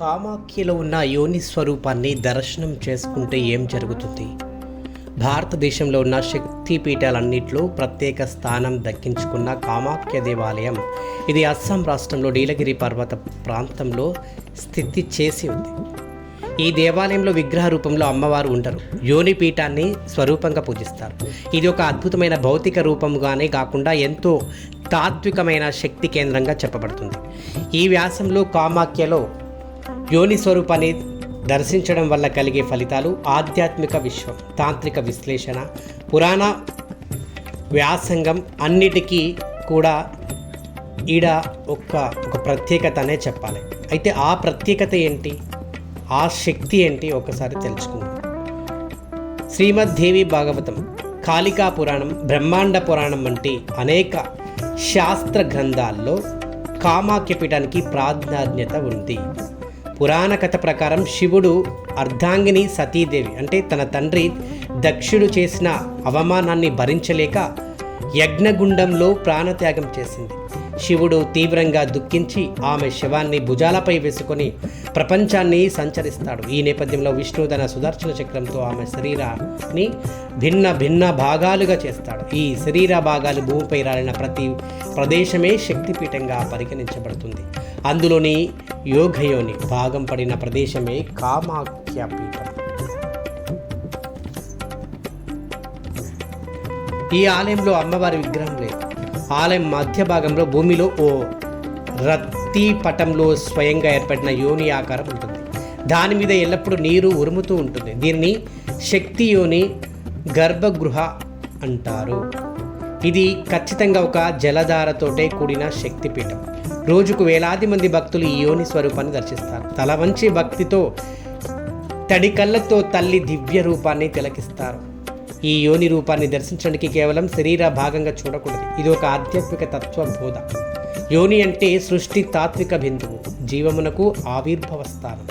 కామాఖ్యలో ఉన్న యోని స్వరూపాన్ని దర్శనం చేసుకుంటే ఏం జరుగుతుంది? భారతదేశంలో ఉన్న శక్తి పీఠాలన్నింటిలో ప్రత్యేక స్థానం దక్కించుకున్న కామాఖ్య దేవాలయం ఇది అస్సాం రాష్ట్రంలో నీలగిరి పర్వత ప్రాంతంలో స్థితి చేసి ఉంది. ఈ దేవాలయంలో విగ్రహ రూపంలో అమ్మవారు ఉంటారు. యోని పీఠాన్ని స్వరూపంగా పూజిస్తారు. ఇది ఒక అద్భుతమైన భౌతిక రూపంగానే కాకుండా ఎంతో తాత్వికమైన శక్తి కేంద్రంగా చెప్పబడుతుంది. ఈ వ్యాసంలో కామాఖ్యలో యోని స్వరూపాన్ని దర్శించడం వల్ల కలిగే ఫలితాలు ఆధ్యాత్మిక విశ్వం తాంత్రిక విశ్లేషణ పురాణ వ్యాసంగం అన్నిటికీ కూడా ఈడ ఒక ఒక ప్రత్యేకత అనే చెప్పాలి. అయితే ఆ ప్రత్యేకత ఏంటి? ఆ శక్తి ఏంటి? ఒకసారి తెలుసుకుందాం. శ్రీమద్దేవి భాగవతం కాళికా పురాణం బ్రహ్మాండ పురాణం వంటి అనేక శాస్త్ర గ్రంథాల్లో కామాఖ్య పీఠానికి ప్రాధాన్యత ఉంది. పురాణ కథ ప్రకారం శివుడు అర్ధాంగిని సతీదేవి అంటే తన తండ్రి దక్షుడు చేసిన అవమానాన్ని భరించలేక యజ్ఞగుండంలో ప్రాణత్యాగం చేసింది. శివుడు తీవ్రంగా దుఃఖించి ఆమె శవాన్ని భుజాలపై వేసుకొని ప్రపంచాన్ని సంచరిస్తాడు. ఈ నేపథ్యంలో విష్ణు తన సుదర్శన చక్రంతో ఆమె శరీరాన్ని భిన్న భిన్న భాగాలుగా చేస్తాడు. ఈ శరీర భాగాలు భూమిపై రాలిన ప్రతి ప్రదేశమే శక్తిపీఠంగా పరిగణించబడుతుంది. అందులోని యోగయోని భాగం పడిన ప్రదేశమే కామాఖ్య పీఠం ఈ ఆలయంలో అమ్మవారి విగ్రహం లేదు. ఆలయం మధ్య భాగంలో భూమిలో ఓ రత్తి పటంలో స్వయంగా ఏర్పడిన యోని ఆకారం ఉంటుంది. దాని మీద ఎల్లప్పుడూ నీరు ఉరుముతూ ఉంటుంది. దీన్ని శక్తి యోని గర్భగృహ అంటారు. ఇది ఖచ్చితంగా ఒక జలధారతోటే కూడిన శక్తిపీఠం. రోజుకు వేలాది మంది భక్తులు ఈ యోని స్వరూపాన్ని దర్శిస్తారు. తల వంచి భక్తితో తడి కళ్ళతో తల్లి దివ్య రూపాన్ని తిలకిస్తారు. ఈ యోని రూపాన్ని దర్శించడానికి కేవలం శరీర భాగంగా చూడకూడదు. ఇది ఒక ఆధ్యాత్మిక తత్వ బోధ. యోని అంటే సృష్టి తాత్విక బిందువు జీవమునకు ఆవిర్భవ స్థానం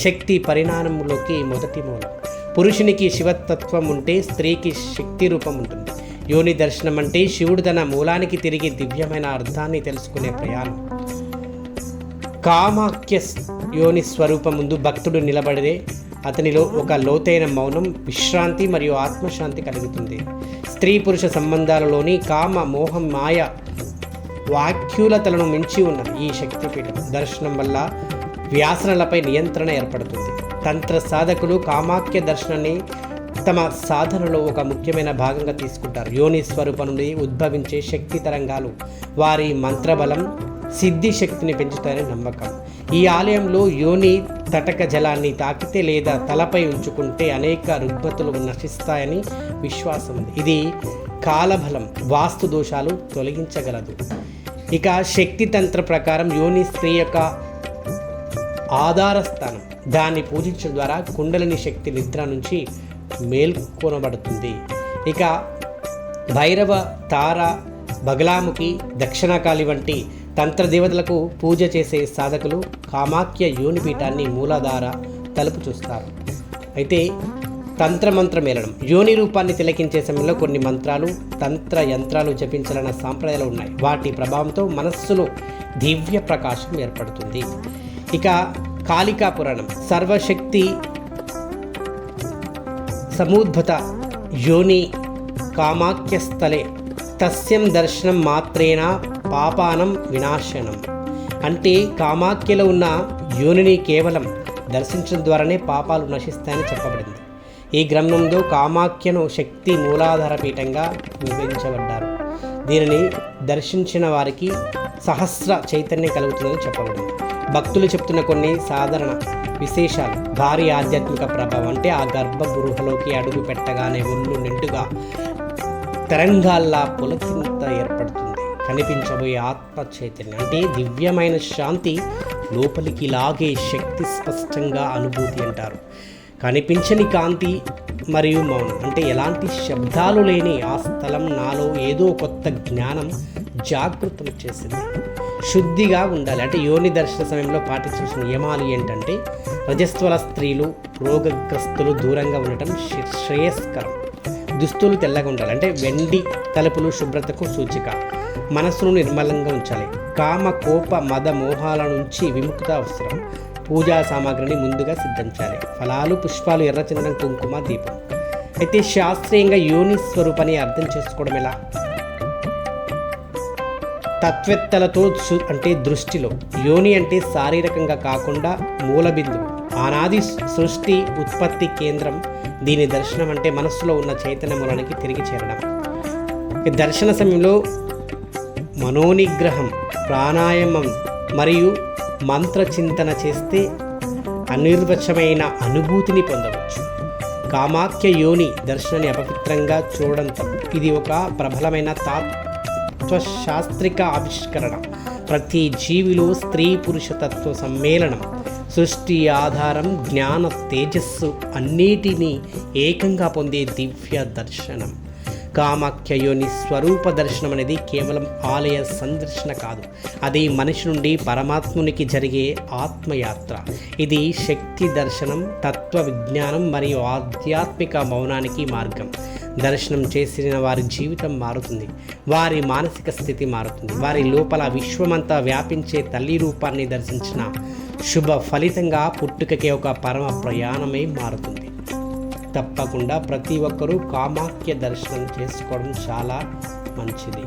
శక్తి పరిణామంలోకి మొదటి మూలం. పురుషునికి శివతత్వం ఉంటే స్త్రీకి శక్తి రూపం ఉంటుంది. యోని దర్శనం అంటే శివుడు తన మూలానికి తిరిగి దివ్యమైన అర్థాన్ని తెలుసుకునే ప్రయాణం. కామాఖ్య యోని స్వరూపం ముందు భక్తుడు నిలబడితే అతనిలో ఒక లోతైన మౌనం విశ్రాంతి మరియు ఆత్మశాంతి కలుగుతుంది. స్త్రీ పురుష సంబంధాలలోని కామ మోహం మాయ వాక్యూలతలను మించి ఉన్న ఈ శక్తిపీఠం. దర్శనం వల్ల వ్యాసనలపై నియంత్రణ ఏర్పడుతుంది. తంత్ర సాధకులు కామాఖ్య దర్శనాన్ని తమ సాధనలో ఒక ముఖ్యమైన భాగంగా తీసుకుంటారు. యోని స్వరూపం నుండి ఉద్భవించే శక్తి తరంగాలు వారి మంత్రబలం సిద్ధి శక్తిని పెంచుతారని నమ్మకం. ఈ ఆలయంలో యోని తటక జలాన్ని తాకితే లేదా తలపై ఉంచుకుంటే అనేక రుగ్మతులు నశిస్తాయని విశ్వాసం ఉంది. ఇది కాలబలం వాస్తు దోషాలు తొలగించగలదు. ఇక శక్తి తంత్ర ప్రకారం యోని స్త్రీ యొక్క ఆధార స్థానం దాన్ని పూజించడం ద్వారా కుండలిని శక్తి నిద్ర నుంచి మేల్కొనబడుతుంది. ఇక భైరవ తార బగలాముఖి దక్షిణకాళి వంటి తంత్ర దేవతలకు పూజ చేసే సాధకులు కామాఖ్య యోనిపీఠాన్ని మూలాధార తలుపు చూస్తారు. అయితే తంత్రమంత్ర మేళనం యోని రూపాన్ని తిలకించే సమయంలో కొన్ని మంత్రాలు తంత్ర యంత్రాలు జపించాలన్న సాంప్రదాయాలు ఉన్నాయి. వాటి ప్రభావంతో మనస్సులో దివ్య ప్రకాశం ఏర్పడుతుంది. ఇక కాళికా పురాణం. సర్వశక్తి సమూద్భత యోని కామాఖ్యస్థలే. తస్యం దర్శనం మాత్రేన పాపానం వినాశనం. అంటే కామాఖ్యలో ఉన్న యోనిని కేవలం దర్శించడం ద్వారానే పాపాలు నశిస్తాయని చెప్పబడింది. ఈ గ్రంథంలో కామాఖ్యను శక్తి మూలాధార పీఠంగా విభజించబడ్డారు. దీనిని దర్శించిన వారికి సహస్ర చైతన్యం కలుగుతుందని చెప్పబడింది. భక్తులు చెప్తున్న కొన్ని సాధారణ విశేషాలు. భారీ ఆధ్యాత్మిక ప్రభావం అంటే ఆ గర్భగృహలోకి అడుగు పెట్టగానే ఒళ్ళు నిండుగా తరంగాల్లా పులకింత ఏర్పడుతుంది. కనిపించబోయే ఆత్మ చైతన్యం. అంటే దివ్యమైన శాంతి లోపలికి లాగే శక్తి స్పష్టంగా అనుభూతి అంటారు. కనిపించని కాంతి మరియు మౌనం. అంటే ఎలాంటి శబ్దాలు లేని ఆ స్థలం నాలో ఏదో కొత్త జ్ఞానం జాగృతం చేసింది. శుద్ధిగా ఉండాలి. అంటే యోని దర్శన సమయంలో పాటించాల్సిన నియమాలు ఏంటంటే రజస్వల స్త్రీలు రోగగ్రస్తులు దూరంగా ఉండటం శ్రే- శ్రేయస్కరం. దుస్తులు తెల్లగా ఉండాలి. అంటే వెండి తలుపులు శుభ్రతకు సూచిక. మనస్సును నిర్మలంగా ఉంచాలి. కామ కోప మద మోహాల నుంచి విముక్త అవసరం పూజా సామాగ్రిని ముందుగా సిద్ధం చేయాలి ఫలాలు పుష్పాలు ఎర్రచందనం కుంకుమ దీపం. అయితే శాస్త్రీయంగా యోని స్వరూపాన్ని అర్థం చేసుకోవడం ఎలా? తత్వెత్తలతో అంటే దృష్టిలో. యోని అంటే శారీరకంగా కాకుండా మూలబిందువు. ఆనాది సృష్టి ఉత్పత్తి కేంద్రం. దీని దర్శనం అంటే మనస్సులో ఉన్న చైతన్య మూలానికి తిరిగి చేరడం. ఈ దర్శన సమయంలో మనోనిగ్రహం ప్రాణాయామం మరియు మంత్ర చింతన చేస్తే అనిర్వచమైన అనుభూతిని పొందవచ్చు. కామాఖ్య యోని దర్శనాన్ని అపవిత్రంగా చూడడం ఇది ఒక ప్రబలమైన తత్వశాస్త్రిక ఆవిష్కరణ. ప్రతి జీవిలో స్త్రీ పురుష తత్వ సమ్మేళనం. సృష్టి ఆధారం జ్ఞాన తేజస్సు అన్నిటినీ ఏకంగా పొందే దివ్య దర్శనం. కామాఖ్యయోని స్వరూప దర్శనం అనేది కేవలం ఆలయ సందర్శన కాదు. అది మనిషి నుండి పరమాత్మునికి జరిగే ఆత్మయాత్ర. ఇది శక్తి దర్శనం తత్వ విజ్ఞానం మరియు ఆధ్యాత్మిక మౌనానికి మార్గం. దర్శనం చేసిన వారి జీవితం మారుతుంది. వారి మానసిక స్థితి మారుతుంది. వారి లోపల విశ్వమంతా వ్యాపించే తల్లి రూపాన్ని దర్శించిన శుభ ఫలితంగా పుట్టుకకే ఒక పరమ ప్రయాణమై మారుతుంది. తప్పకుండా ప్రతి ఒక్కరూ కామాఖ్య దర్శనం చేసుకోవడం చాలా మంచిది.